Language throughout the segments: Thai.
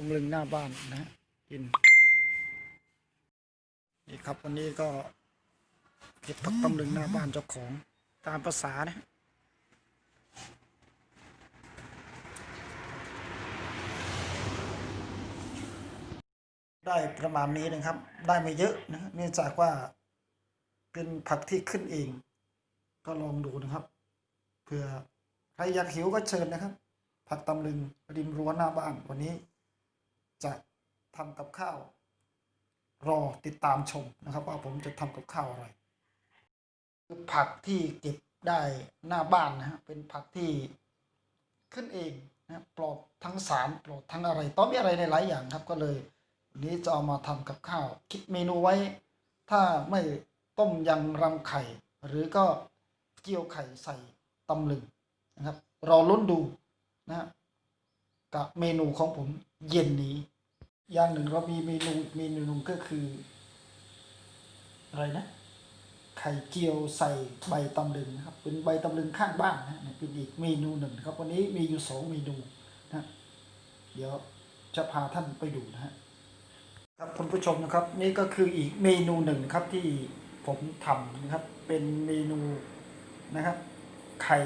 ตำลึงหน้าบ้านนะฮะกินนี่ครับวันนี้ก็เก็บผักตำลึงหน้าบ้านเจ้าของตามภาษานะฮะได้ประมาณนี้นะครับ ได้ไม่เยอะนะฮะเนื่องจากว่าเป็นผักที่ขึ้นเอง ก็ลองดูนะครับ เผื่อใครอยากหิวก็เชิญนะครับ ผักตำลึงริมรั้วหน้าบ้านวันนี้ จะทำกับข้าว รอติดตามชมนะครับ ว่าผมจะทำกับข้าวอะไรคือผักที่เก็บได้หน้าบ้านนะฮะเป็นผักที่ขึ้นเองนะปลอดทั้งสารปลอดทั้งอะไรต้องมีอะไรในหลายอย่างครับก็เลยวันนี้จะเอามาทำกับข้าว คิดเมนูไว้ ถ้าไม่ต้มยำรำไข่ หรือก็เจียวไข่ใส่ตำลึงนะครับรอลุ้นดูนะฮะ กับเมนูของผมเย็นนี้ อย่างหนึ่งเรามีเมนูเมนูหนึ่งก็คือ อะไรนะ ไข่เจียวใส่ใบตำลึงนะครับ เป็นใบตำลึงข้างบ้านนะเป็นอีกเมนูหนึ่งครับวันนี้มีอยู่สองเมนูนะเดี๋ยวจะพาท่านไปดูนะฮะครับคุณผู้ชมนะครับ นี่ก็คืออีกเมนูหนึ่งครับที่ผมทำนะครับ เป็นเมนูนะครับ ไข่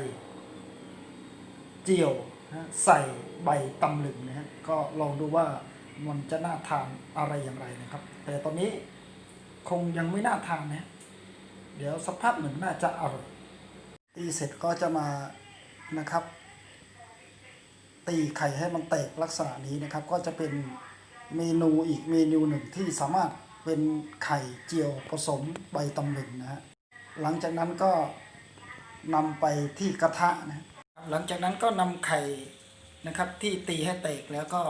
เจียว นะใส่ใบตำลึงนะฮะก็ลองดูว่ามันจะน่าทานอะไรอย่างไรนะครับ แต่ตอนนี้คงยังไม่น่าทานนะเดี๋ยวสักพักหนึ่งน่าจะอร่อยตีเสร็จก็จะมานะครับ ตีไข่ให้มันแตกลักษณะนี้นะครับ ก็จะเป็นเมนูอีกเมนูหนึ่งที่สามารถเป็นไข่เจียวผสมใบตำลึงนะฮะหลังจากนั้นก็นำไปที่กระทะนะ หลังจากนั้นก็นำไข่นะครับที่ตีให้แตกแล้วก็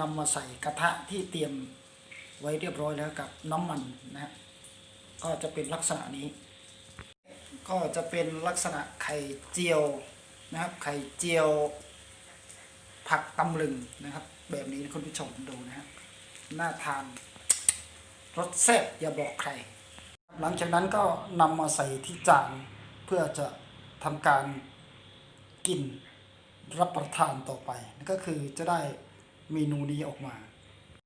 นำมาใส่กระทะที่เตรียมไว้เรียบร้อยแล้วกับน้ำมันนะฮะก็จะเป็นลักษณะนี้ ก็จะเป็นลักษณะไข่เจียวนะครับไข่เจียวผักตำลึงนะครับ แบบนี้คุณผู้ชมดูนะฮะน่าทานรสแซ่บอย่าบอกใคร หลังจากนั้นก็นำมาใส่ที่จานเพื่อจะทำการ กินรับประทานต่อไปนั่นก็คือจะได้เมนูนี้ออกมา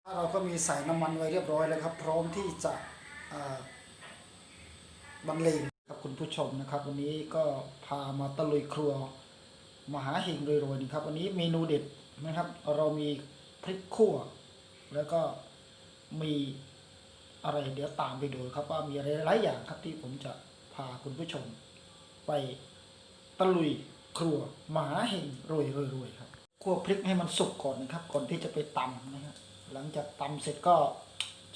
ถ้าเราก็มีใส่น้ำมันไว้เรียบร้อยแล้วครับ พร้อมที่จะบรรเลงครับคุณผู้ชมนะครับ วันนี้ก็พามาตะลุยครัวมหาเฮงโรยๆนะครับ วันนี้เมนูเด็ดนะครับ เรามีพริกขั่ว แล้วก็มีอะไรเดี๋ยวตามไปดูครับว่ามีอะไรหลายอย่างครับที่ผมจะพาคุณผู้ชม ไปตะลุย ครัวหมาเฮงรวยรวยรวยครับคั่วพริกให้มันสุกก่อนนะครับ ก่อนที่จะไปตำนะครับหลังจากตำเสร็จก็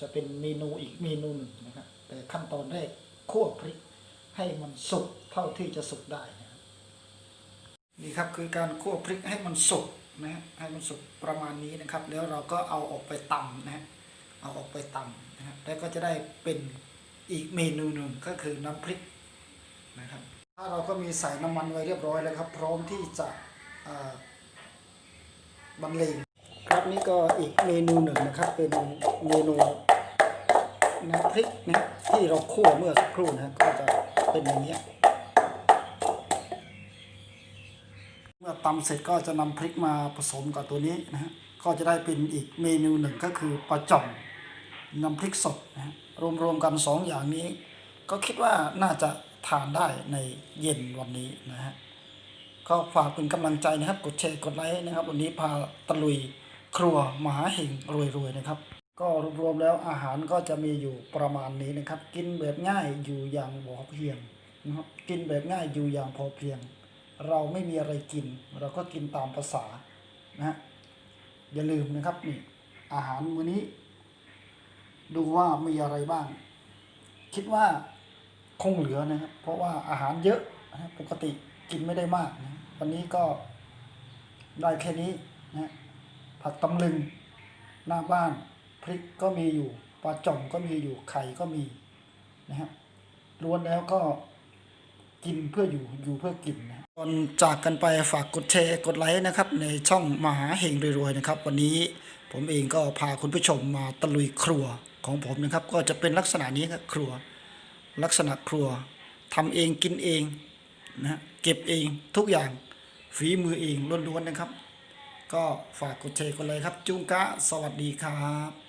จะเป็นเมนูอีกเมนูหนึ่งนะครับแต่ขั้นตอนแรกคั่วพริกให้มันสุกเท่าที่จะสุกได้นะครับนี่ครับคือการคั่วพริกให้มันสุกนะฮะให้มันสุกประมาณนี้นะครับ แล้วเราก็เอาออกไปตำนะฮะเอาออกไปตำนะครับแล้วก็จะได้เป็นอีกเมนูหนึ่งก็คือน้ำพริกนะครับ ถ้าเราก็มีใส่น้ำมันไว้เรียบร้อยแล้วครับ พร้อมที่จะบรรเลงครับนี่ก็อีกเมนูหนึ่งนะครับ เป็นเมนูน้ำพริกนะที่เราคั่วเมื่อสักครู่นะก็จะเป็นอย่างนี้เมื่อตำเสร็จก็จะนำพริกมาผสมกับตัวนี้นะฮะก็จะได้เป็นอีกเมนูหนึ่งก็คือปลาจ่อมน้ำพริกสดนะฮะรวมๆกันสองอย่างนี้ ก็คิดว่าน่าจะ ทานได้ในเย็นวันนี้นะฮะก็ฝากเป็นกำลังใจนะครับ กดแชร์กดไลค์นะครับ วันนี้พาตะลุยครัวมหาเฮงรวยๆนะครับ ก็รวมๆแล้วอาหารก็จะมีอยู่ประมาณนี้นะครับ กินแบบง่ายอยู่อย่างพอเพียงนะครับกินแบบง่ายอยู่อย่างพอเพียง เราไม่มีอะไรกิน เราก็กินตามภาษานะฮะอย่าลืมนะครับนี่อาหารมื้อนี้ ดูว่ามีอะไรบ้าง คิดว่า คงเหลือนะครับ เพราะว่าอาหารเยอะนะปกติกินไม่ได้มากนะวันนี้ก็ได้แค่นี้นะผักตำลึงหน้าบ้านพริกก็มีอยู่ปลาจ่อมก็มีอยู่ไข่ก็มีนะฮะล้วนแล้วก็กินเพื่ออยู่อยู่เพื่อกินนะก่อนจากกันไปฝากกดแชร์กดไลค์นะครับ ในช่องมหาเฮงรวยๆนะครับ วันนี้ผมเองก็พาคุณผู้ชมมาตะลุยครัวของผมนะครับ ก็จะเป็นลักษณะนี้ครับครัว ลักษณะครัวทำเองกินเองนะฮะเก็บเองทุกอย่างฝีมือเองล้วนๆนะครับ ก็ฝากกดแชร์กันเลยครับ จุงกะ สวัสดีครับ